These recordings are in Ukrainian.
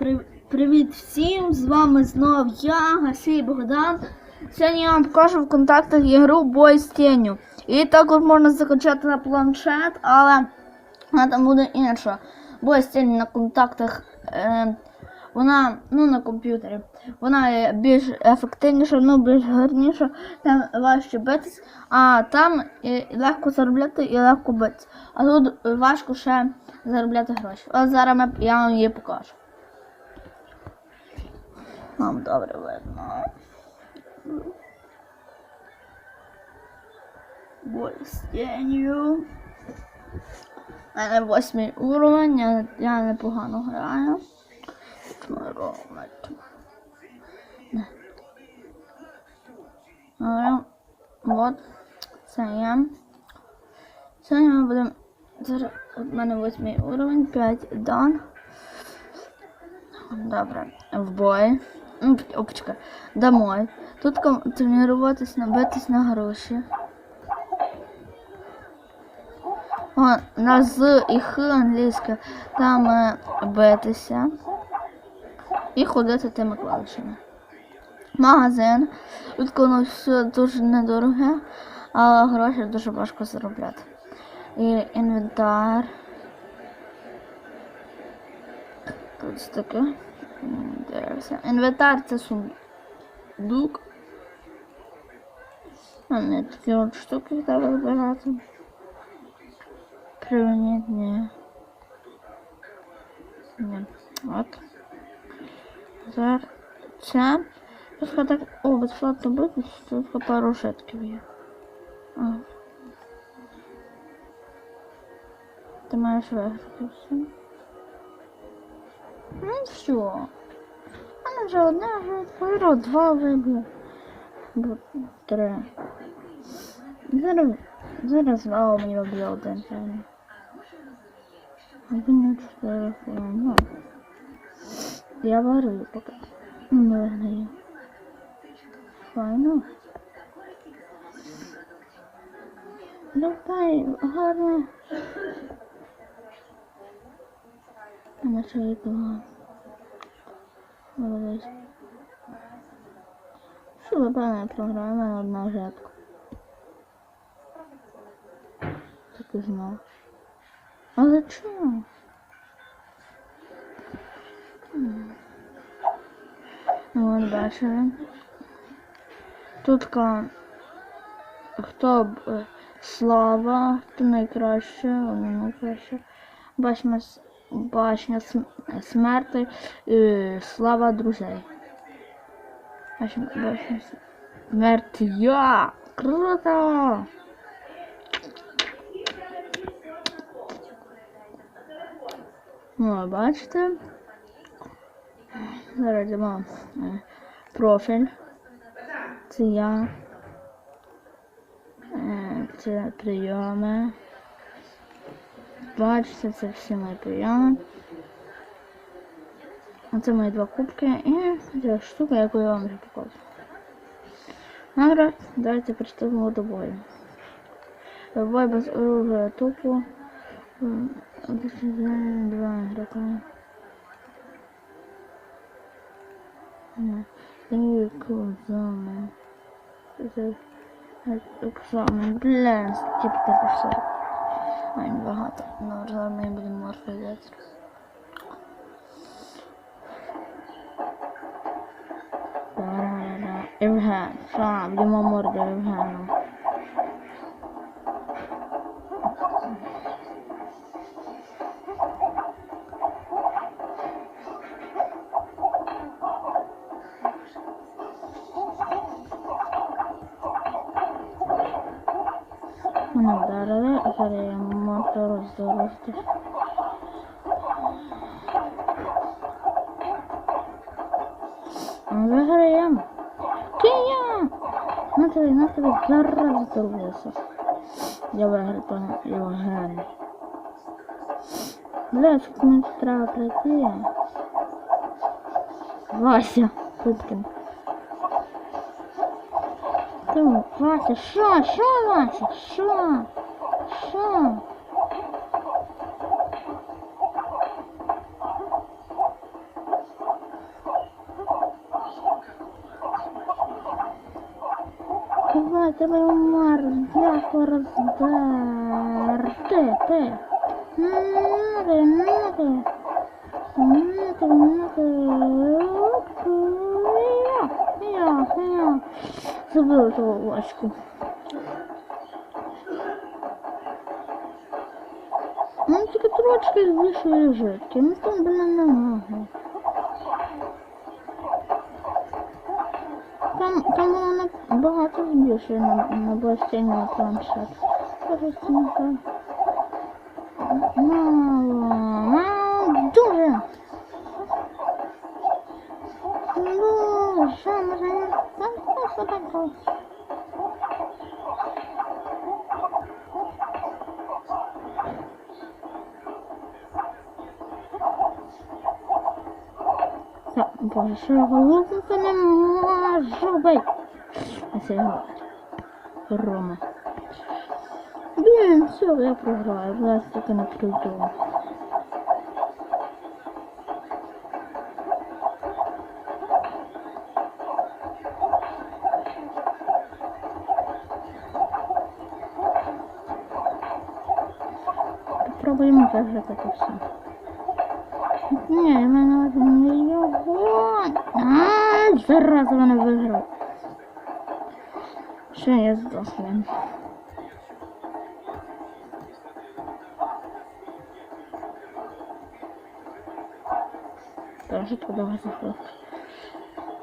При- Привіт всім! З вами знов я, Гасій Богдан. Сьогодні я вам покажу в контактах ігру Бой з тінню. І також можна закачати на планшет, але вона там буде інша. Бой з тінню на контактах. Е, вона ну, на комп'ютері. Вона більш ефективніша, ну більш гарніша, там важче битись, а там і легко заробляти і легко битись. А тут важко ще заробляти гроші. От зараз я вам її покажу. Вам добре видно. Бой з тінню. У мене восьмий уровень, я, я непогано граю. Добре. От. Це я. Сьогодні ми будемо. Зараз у мене восьмий уровень, 5 дан. Добре. В бой. Ну, п- О, почекай. Домой. Тут тренуватись, набитись на гроші. О, на з і х англійське. Там е, битися. І ходити тими клавішами. Магазин. Тут воно все дуже недороге, але гроші дуже важко заробляти. І інвентар. Тут таке. Дивимося. Інвентар це сундук. А не такі от штуки треба вибирати. Привіт, ні. Ні. От. Зараз це. Тут так, о, безплатно бити, тут пару шетків є. А. Ти маєш виграти. Ну все. А не вже одне виграв, два. Бо три. Зараз, зараз вау мені виб'є один треба. Один чотири хвилини. Ну. Я варю поки. Не виграю. Файно. Давай, гарно. А на що я того? Молодець. Що ви певне програма на одна жатка? Так і знав. Але чому? Ну, от. Тут ка- хто б е, слава, хто найкраще, вона найкраще. С- башня см- смерти, е, слава друзей. Башня, башня смерті. Я! Круто! Ну, бачите? Зараз йдемо е, профіль. Це я. Е, Це прийоми. Бачите, це всі мої прийоми. Оце мої два кубки і ця штука, яку я вам вже показую. Добре, давайте приступимо до бою. Бой без оружия тупо. Два игрока. І екзамен. Це екзамен. Блін, типу все. Ай, багато. Ну, зараз ми будемо морфити. Да-да-да. Євген. Що, б'ємо морду Мене вдарили, а зараз я можу роздорости. Виграємо. Кия! На тобі, на тобі, зараз заторвався. Я виграю того Євгена. Блядь, скільки мені тут треба пройти. Вася, Пупкін. Що, Вася, що, що, Вася, що? Що? Давай, давай, Умар, я роздар. Ти, ти. много, много. Нади, нади. Забила того Ваську. Ну, тільки трошки збільшує житки. Ну, там, блин, не можна. Там, там воно набагато збільшує на, на бастійний планшет. Зараз не так. Мало, мало, дуже. Ну, що, може, не так, що таке? Так, боже, що я голосити не можу бить. А це його. Рома. Блін, все, я програю, зараз таки не прийду. Попробуємо виграти це все. Ні, в мене один мільйон. А, зараза мене виграв. Що я здохла? Тоже туди заход.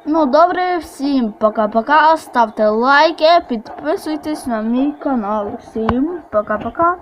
Ну, добре, всім пока-пока. Ставте лайки, підписуйтесь на мій канал. Всім пока-пока.